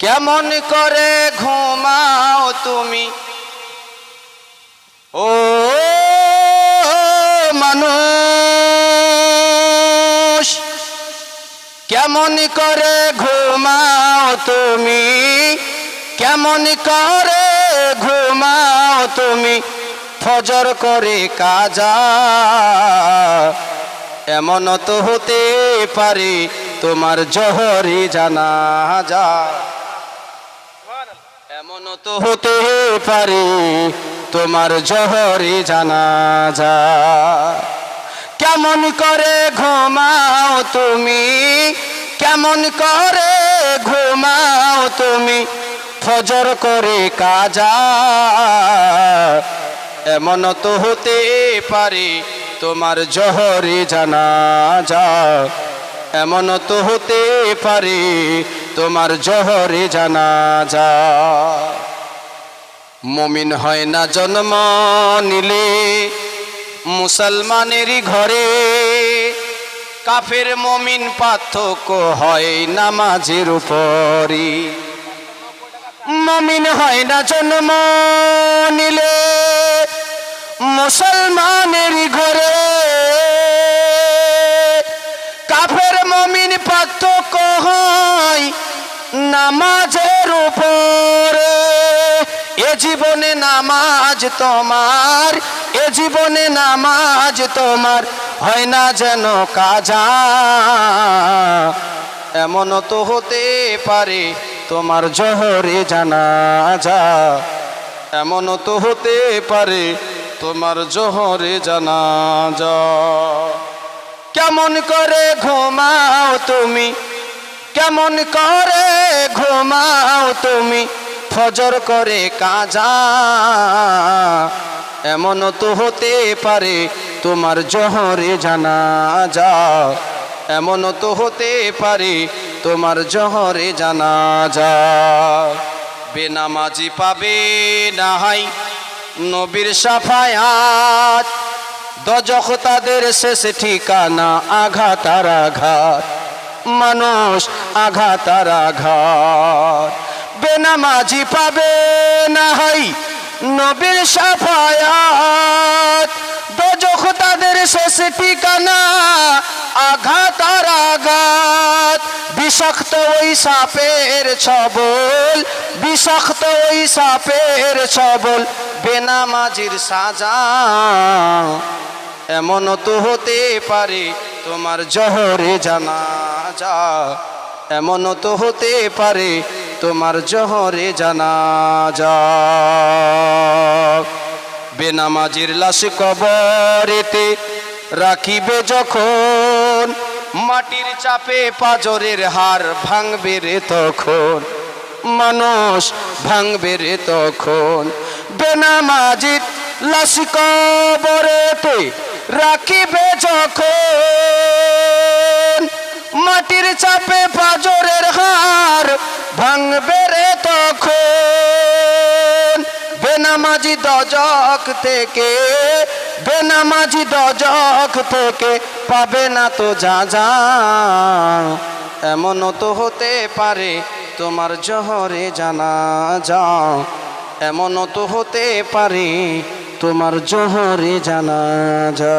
কেমন করে ঘুমাও তুমি? ও মানুষ, কেমন করে ঘুমাও তুমি? কেমন করে ঘুমাও তুমি? ফজর করে কাজা এমন তো হতে পারে তোমার জহরি জানা যা এমন তো হতে পারে তোমার জহরে জানা যা কেমন করে ঘুমাও তুমি? কেমন করে ঘুমাও তুমি? ফজর করে কাজা। এমন তো হতে পারে তোমার জহরে জানা যা এমন তো হতে পারে তোমার জহরে জানা যা মমিন হয় না জন্ম নিলে মুসলমানেরই ঘরে। কাফের মমিন পার্থক্য হয় নামাজের উপরই। মমিন হয় না জন্ম নিলে মুসলমানেরই ঘরে নামাজের উপরে। এ জীবনে নামাজ তোমার, এ জীবনে নামাজ তোমার, হয় না যেন কাজা। এমন তো হতে পারে তোমার জহরে জানা যা এমন তো হতে পারে তোমার জহরে জানা যা কেমন করে ঘুমাও তুমি? কেমন করে ঘুমাও তুমি? ফজর করে কাজা। এমন তো হতে পারে তোমার জহরে জানা যা এমন তো হতে পারে তোমার জহরে জানা যা বেনামাজি পাবে না হাই নবীর সাফায়াত। দজক তাদের শেষ ঠিকানা আঘাত আর আঘাত। মানুষ আঘাত আর আঘাত। বেনামাজি পাবে না হাই নবীর সাফায়াত। দজক তাদের শেষ ঠিকানা, আঘাত আর আঘাত। বিষাক্ত ওই সাপের ছবল, বিষাক্ত ওই সাপের ছবল, বেনামাজির সাজা এমন তো হতে পারে। তোমার জহরে জানা যা এমন তো হতে পারে তোমার জহরে জানা যা বেনামাজির লাশ কবরেতে রাখিবে যখন, মাটির চাপে পাজরের হার ভাঙবে রে তখন, মানুষ ভাঙবে রে তখন। বেনামাজির লাশ কবরেতে রাখিবে যখন মাটির চাপে পাজরের হার ভাঙবে রে তখন। বেনামাজি দজক থেকে, বেনামাজি দজক থেকে পাবে না তো যা যা। এমনও তো হতে পারে তোমার জহরে জানা যা। এমনও তো হতে পারে তোমার জহরে জানা যা।